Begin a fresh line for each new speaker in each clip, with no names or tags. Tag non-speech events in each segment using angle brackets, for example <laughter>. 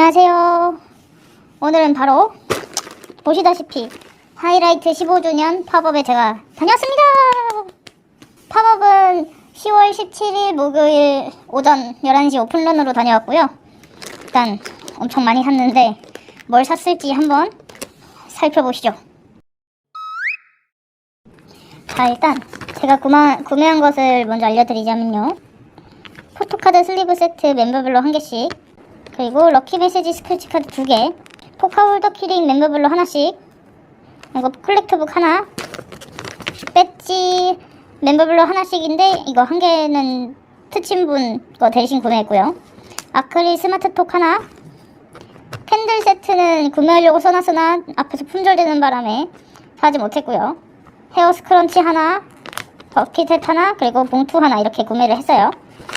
안녕하세요. 오늘은 바로 보시다시피 하이라이트 15주년 팝업에 제가 다녀왔습니다. 팝업은 10월 17일 목요일 오전 11시 오픈런으로 다녀왔고요. 일단 엄청 많이 샀는데 뭘 샀을지 한번 살펴보시죠. 자 일단 제가 구마, 구매한 것을 먼저 알려드리자면요. 포토카드 슬리브 세트 멤버별로 한 개씩 그리고 럭키 메시지 스크래치 카드 두 개, 포카홀더 키링 멤버별로 하나씩, 이거 컬렉터북 하나, 배지 멤버별로 하나씩인데 이거 한 개는 트친분 거 대신 구매했고요. 아크릴 스마트톡 하나, 캔들 세트는 구매하려고 써놨으나 앞에서 품절되는 바람에 사지 못했고요. 헤어 스크런치 하나, 버킷셋 하나, 그리고 봉투 하나 이렇게 구매를 했어요.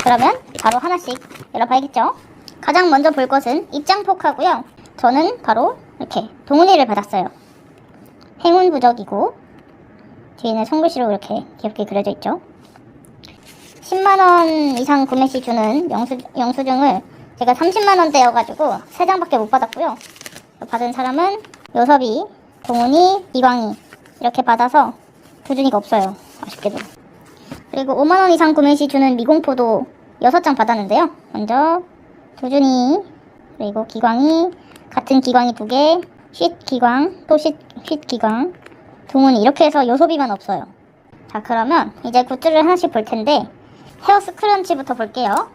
그러면 바로 하나씩 열어봐야겠죠? 가장 먼저 볼 것은 입장 포카고요. 저는 바로 이렇게 동훈이를 받았어요. 행운 부적이고 뒤에는 손글씨로 이렇게 귀엽게 그려져 있죠. 10만원 이상 구매 시 주는 영수, 영수증을 제가 30만원대여가지고 3장밖에 못 받았고요. 받은 사람은 요섭이, 동훈이, 이광이 이렇게 받아서 두준이가 없어요. 아쉽게도. 그리고 5만원 이상 구매 시 주는 미공포도 6장 받았는데요. 먼저 도준이 그리고 기광이 같은 기광이 두 개, 쉿 기광, 또 쉿, 쉿 기광, 동훈이 이렇게 해서 요소비만 없어요. 자 그러면 이제 굿즈를 하나씩 볼 텐데 헤어 스크런치부터 볼게요.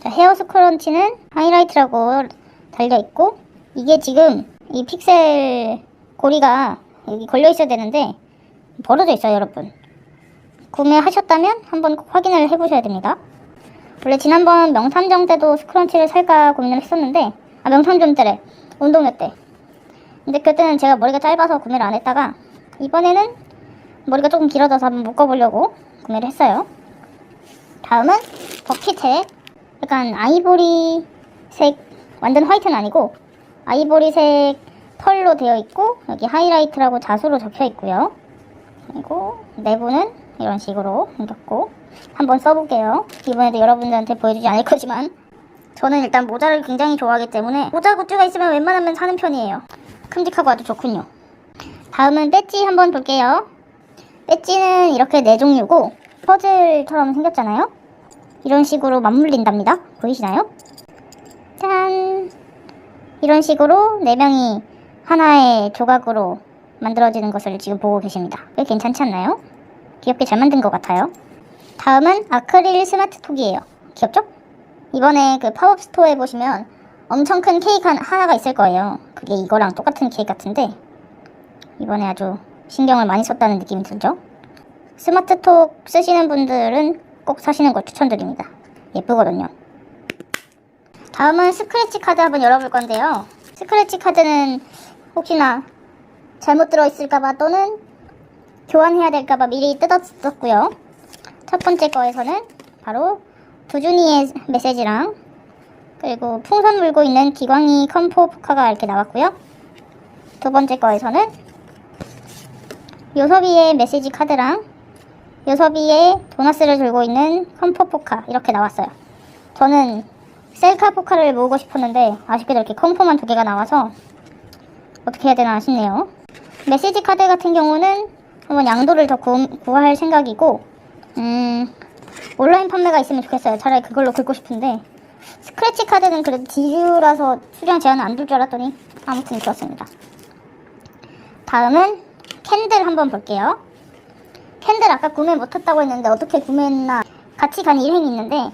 자, 헤어 스크런치는 하이라이트라고 달려 있고 이게 지금 이 픽셀 고리가 여기 걸려 있어야 되는데 벌어져 있어요, 여러분. 구매하셨다면 한번 꼭 확인을 해보셔야 됩니다. 원래 지난번 명탐정 때도 스크런치를 살까 고민을 했었는데 아 명탐정 때래. 운동회 때. 근데 그때는 제가 머리가 짧아서 구매를 안 했다가 이번에는 머리가 조금 길어져서 한번 묶어보려고 구매를 했어요. 다음은 버킷에 약간 아이보리색 완전 화이트는 아니고 아이보리색 펄로 되어 있고 여기 하이라이트라고 자수로 적혀 있고요. 그리고 내부는 이런 식으로 생겼고 한번 써볼게요. 이번에도 여러분들한테 보여주지 않을 거지만 저는 일단 모자를 굉장히 좋아하기 때문에 모자 굿즈가 있으면 웬만하면 사는 편이에요. 큼직하고 아주 좋군요. 다음은 배지 한번 볼게요. 배지는 이렇게 네 종류고 퍼즐처럼 생겼잖아요. 이런 식으로 맞물린답니다. 보이시나요? 짠! 이런 식으로 네 명이 하나의 조각으로 만들어지는 것을 지금 보고 계십니다. 꽤 괜찮지 않나요? 귀엽게 잘 만든 것 같아요. 다음은 아크릴 스마트 톡이에요. 귀엽죠? 이번에 그 팝업 스토어에 보시면 엄청 큰 케이크 한- 하나가 있을 거예요. 그게 이거랑 똑같은 케이크 같은데 이번에 아주 신경을 많이 썼다는 느낌이 들죠? 스마트 톡 쓰시는 분들은 꼭 사시는 걸 추천드립니다. 예쁘거든요. 다음은 스크래치 카드 한번 열어볼 건데요. 스크래치 카드는 혹시나 잘못 들어있을까봐 또는 교환해야 될까봐 미리 뜯었었고요. 첫 번째 거에서는 바로 두준이의 메시지랑 그리고 풍선 물고 있는 기광이 컴포 포카가 이렇게 나왔고요. 두 번째 거에서는 요섭이의 메시지 카드랑 요섭이의 도나스를 들고 있는 컴포 포카 이렇게 나왔어요. 저는 셀카 포카를 모으고 싶었는데 아쉽게도 이렇게 컴포만 두 개가 나와서 어떻게 해야 되나 싶네요. 메시지 카드 같은 경우는 한번 양도를 더 구, 구할 생각이고 음 온라인 판매가 있으면 좋겠어요. 차라리 그걸로 긁고 싶은데 스크래치 카드는 그래도 디즈라서 수량 제한은 안 둘 줄 알았더니 아무튼 좋았습니다. 다음은 캔들 한번 볼게요. 캔들 아까 구매 못했다고 했는데 어떻게 구매했나 같이 간 일행이 있는데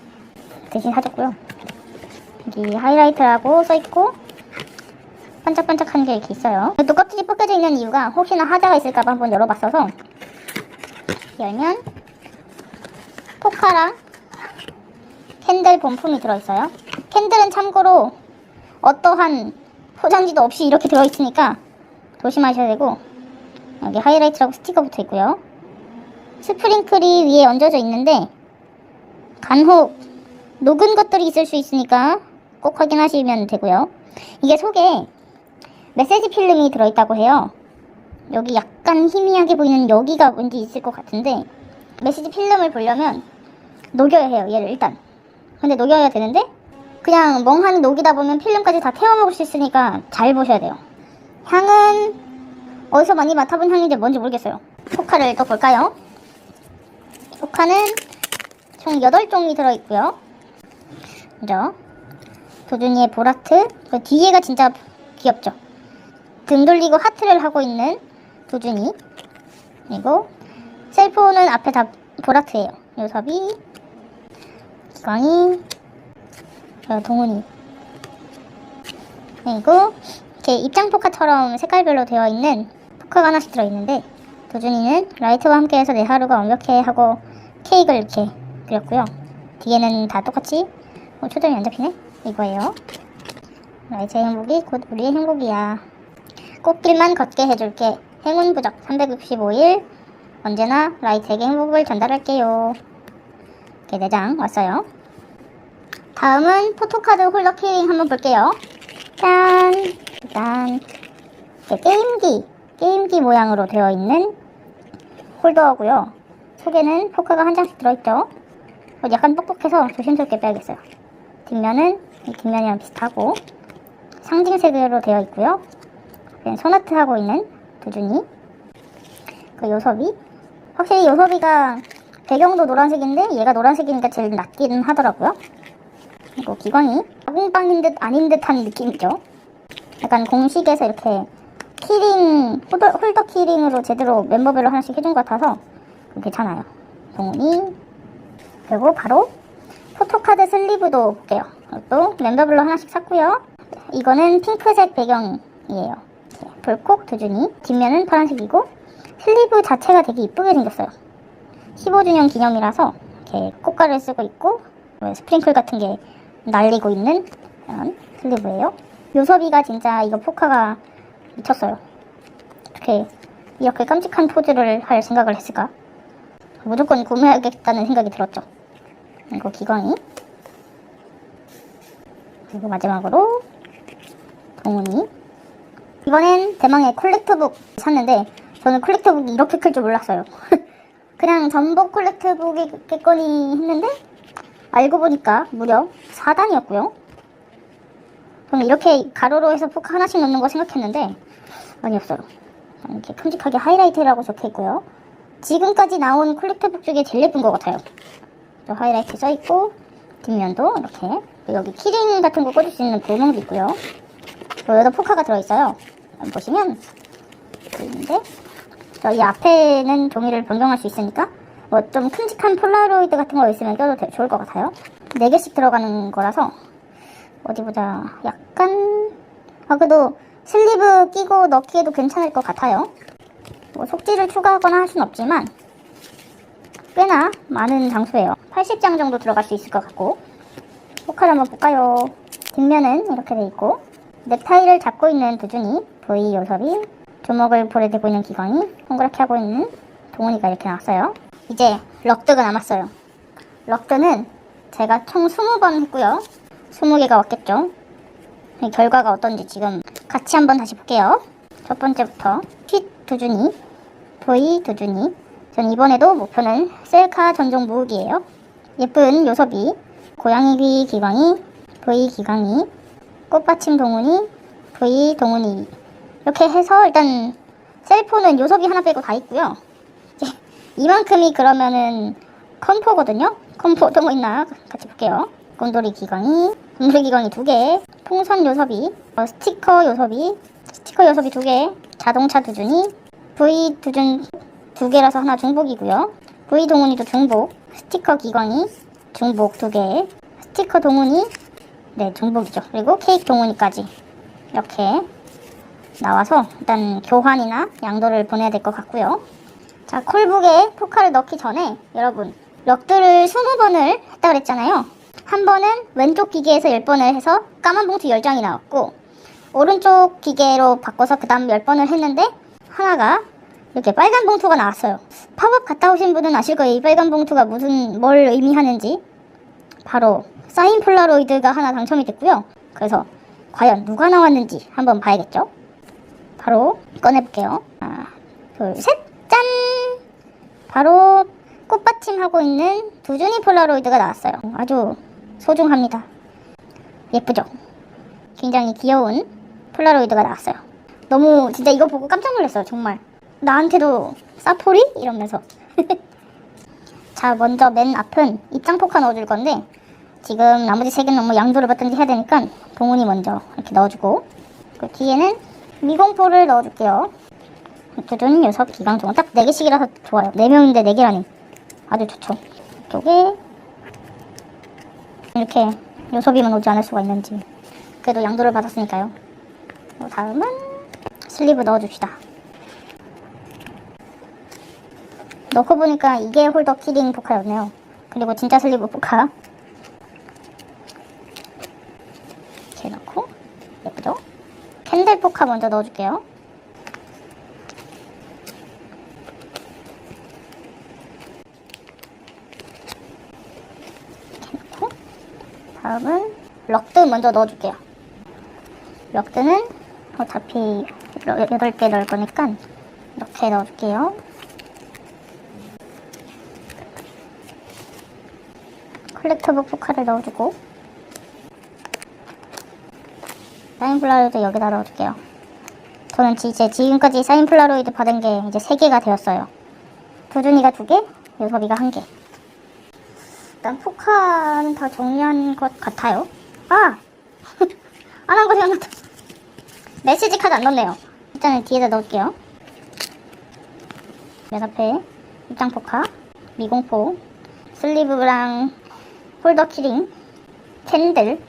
대신 사줬고요. 여기 하이라이트라고 써있고 반짝반짝한 게 이렇게 있어요. 또 껍질이 벗겨져 있는 이유가 혹시나 하자가 있을까봐 한번 열어봤어서 열면 포카랑 캔들 본품이 들어있어요. 캔들은 참고로 어떠한 포장지도 없이 이렇게 들어있으니까 조심하셔야 되고 여기 하이라이트라고 스티커 붙어 있고요. 스프링클이 위에 얹어져 있는데 간혹 녹은 것들이 있을 수 있으니까 꼭 확인하시면 되고요. 이게 속에 메시지 필름이 들어있다고 해요. 여기 약간 희미하게 보이는 여기가 뭔지 있을 것 같은데 메시지 필름을 보려면 녹여야 해요. 얘를 일단. 근데 녹여야 되는데 그냥 멍하니 녹이다 보면 필름까지 다 태워 먹을 수 있으니까 잘 보셔야 돼요. 향은 어디서 많이 맡아본 향인지 뭔지 모르겠어요. 포카를 또 볼까요? 포카는 총 8종이 들어있고요. 먼저 도준이의 보라트 그 뒤에가 진짜 귀엽죠. 등 돌리고 하트를 하고 있는 도준이 그리고 셀프는 앞에 다 보라트예요. 요섭이 기광이 어, 동훈이 그리고 이렇게 입장 포카처럼 색깔별로 되어 있는 포카가 하나씩 들어있는데 도준이는 라이트와 함께해서 내 하루가 완벽해 하고 케이크를 이렇게 그렸고요. 뒤에는 다 똑같이 어, 초점이 안 잡히네? 이거예요. 라이트의 행복이 곧 우리의 행복이야. 꽃길만 걷게 해줄게. 행운 부적 365일 언제나 라이트에게 행복을 전달할게요. 이렇게 4장 왔어요. 다음은 포토카드 홀더 키링 한번 볼게요. 짠! 일단 게임기, 게임기 모양으로 되어 있는 홀더고요. 속에는 포카가 한 장씩 들어있죠. 어, 약간 뻑뻑해서 조심스럽게 빼야겠어요. 뒷면은 이 뒷면이랑 비슷하고 상징색으로 되어 있고요. 그냥 소나트 하고 있는 두준이 그 요섭이 확실히 요섭이가 배경도 노란색인데 얘가 노란색이니까 제일 낫긴 하더라고요. 그리고 기광이 아궁빵인 듯 아닌 듯한 느낌이죠. 약간 공식에서 이렇게 키링 홀더, 홀더 키링으로 제대로 멤버별로 하나씩 해준 것 같아서 괜찮아요. 동훈이 그리고 바로 포토카드 슬리브도 볼게요. 또 멤버별로 하나씩 샀고요. 이거는 핑크색 배경이에요. 이렇게 볼콕 두준이 뒷면은 파란색이고 슬리브 자체가 되게 이쁘게 생겼어요. 15주년 기념이라서 이렇게 꽃가를 쓰고 있고 뭐 스프링클 같은 게 날리고 있는 그런 슬리브예요. 요섭이가 진짜 이거 포카가 미쳤어요. 어떻게 이렇게 깜찍한 포즈를 할 생각을 했을까? 무조건 구매하겠다는 생각이 들었죠. 그리고 기광이 그리고 마지막으로 동훈이 이번엔 대망의 콜렉트북 샀는데 저는 콜렉트북이 이렇게 클 줄 몰랐어요. <laughs> 그냥 전복 콜렉트북이겠거니 했는데 알고 보니까 무려 4단이었고요. 저는 이렇게 가로로 해서 포카 하나씩 넣는 거 생각했는데 아니었어요. 이렇게 큼직하게 하이라이트라고 적혀있고요. 지금까지 나온 콜렉터북 중에 제일 예쁜 것 같아요. 또 하이라이트 써있고 뒷면도 이렇게 여기 키링 같은 거 꽂을 수 있는 구멍도 있고요. 또 여기다 포카가 들어있어요. 보시면 있는데 여기 앞에는 종이를 변경할 수 있으니까 뭐 좀 큼직한 폴라로이드 같은 거 있으면 껴도 되- 좋을 것 같아요. 4개씩 들어가는 거라서 어디 보자. 약간 아 그래도 슬리브 끼고 넣기에도 괜찮을 것 같아요. 뭐 속지를 추가하거나 할 순 없지만 꽤나 많은 장수예요. 80장 정도 들어갈 수 있을 것 같고 포카를 한번 볼까요? 뒷면은 이렇게 돼 있고 넥타이를 잡고 있는 두준이 V 요섭이 주먹을 볼에 대고 있는 기광이 동그랗게 하고 있는 동훈이가 이렇게 나왔어요. 이제 럭드가 남았어요. 럭드는 제가 총 20번 했고요. 20개가 왔겠죠. 이 결과가 어떤지 지금 같이 한번 다시 볼게요. 첫 번째부터 핏 두준이, V 두준이. 전 이번에도 목표는 셀카 전종 무욱이에요. 예쁜 요섭이, 고양이 귀 기광이, V 기광이, 꽃받침 동훈이, V 동훈이. 이렇게 해서 일단 셀프는 요섭이 하나 빼고 다 있고요. 이만큼이 그러면은 컴포거든요. 컴포 어떤 거 있나 같이 볼게요. 곰돌이 기광이, 곰돌이 기광이 두 개, 풍선 요섭이, 어, 스티커 요섭이, 스티커 요섭이 두 개, 자동차 두준이, V 두준 두 개라서 하나 중복이고요. V 동훈이도 중복, 스티커 기광이 중복 두 개, 스티커 동훈이 네 중복이죠. 그리고 케이크 동훈이까지 이렇게 나와서 일단 교환이나 양도를 보내야 될 것 같고요. 자, 콜북에 포카를 넣기 전에 여러분 럭드를 20번을 했다 그랬잖아요. 한 번은 왼쪽 기계에서 10번을 해서 까만 봉투 10장이 나왔고 오른쪽 기계로 바꿔서 그 다음 10번을 했는데 하나가 이렇게 빨간 봉투가 나왔어요. 팝업 갔다 오신 분은 아실 거예요. 이 빨간 봉투가 무슨 뭘 의미하는지. 바로 사인 폴라로이드가 하나 당첨이 됐고요. 그래서 과연 누가 나왔는지 한번 봐야겠죠. 바로 꺼내볼게요. 하나, 둘, 셋, 짠! 바로 꽃받침 하고 있는 두준이 폴라로이드가 나왔어요. 아주 소중합니다. 예쁘죠? 굉장히 귀여운 폴라로이드가 나왔어요. 너무 진짜 이거 보고 깜짝 놀랐어요. 정말. 나한테도 사포리? 이러면서. <laughs> 자, 먼저 맨 앞은 입장 포카 넣어줄 건데 지금 나머지 세 개는 뭐 양도를 받든지 해야 되니까 동훈이 먼저 이렇게 넣어주고 그 뒤에는 미공포를 넣어줄게요. 두둔, 여섯, 기강, 종은 딱 4개씩이라서 좋아요. 4명인데 4개라니. 아주 좋죠. 이쪽에 이렇게 요섭이만 오지 않을 수가 있는지. 그래도 양도를 받았으니까요. 그 다음은 슬리브 넣어줍시다. 넣고 보니까 이게 홀더 키링 포카였네요. 그리고 진짜 슬리브 포카. 이렇게 넣고 예쁘죠? 포카 먼저 넣어줄게요. 넣고 다음은 럭드 먼저 넣어줄게요. 럭드는 어차피 8개 넣을 거니까 이렇게 넣어줄게요. 컬렉터북 포카를 넣어주고 사인 폴라로이드 여기다 넣어줄게요. 저는 지- 이제 지금까지 사인 폴라로이드 받은 게 이제 3개가 되었어요. 두준이가 2개, 요섭이가 1개. 일단 포카는 다 정리한 것 같아요. 아! <laughs> 안 한 거 생각났다. 메시지 카드 안 넣었네요. 일단은 뒤에다 넣을게요. 맨 앞에 입장 포카, 미공포, 슬리브랑 홀더 키링, 캔들,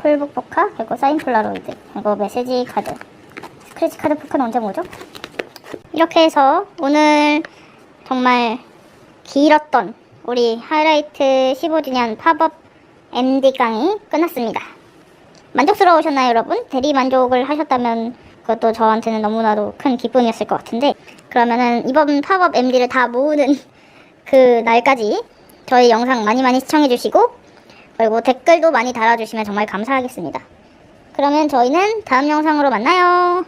쿨북 포카, 그리고 사인 폴라로이드, 그리고 메시지 카드. 스크래치 카드 포카는 언제 뭐죠? 이렇게 해서 오늘 정말 길었던 우리 하이라이트 15주년 팝업 MD 강의 끝났습니다. 만족스러우셨나요, 여러분? 대리 만족을 하셨다면 그것도 저한테는 너무나도 큰 기쁨이었을 것 같은데 그러면은 이번 팝업 MD를 다 모으는 <laughs> 그 날까지 저희 영상 많이 많이 시청해주시고 그리고 댓글도 많이 달아주시면 정말 감사하겠습니다. 그러면 저희는 다음 영상으로 만나요.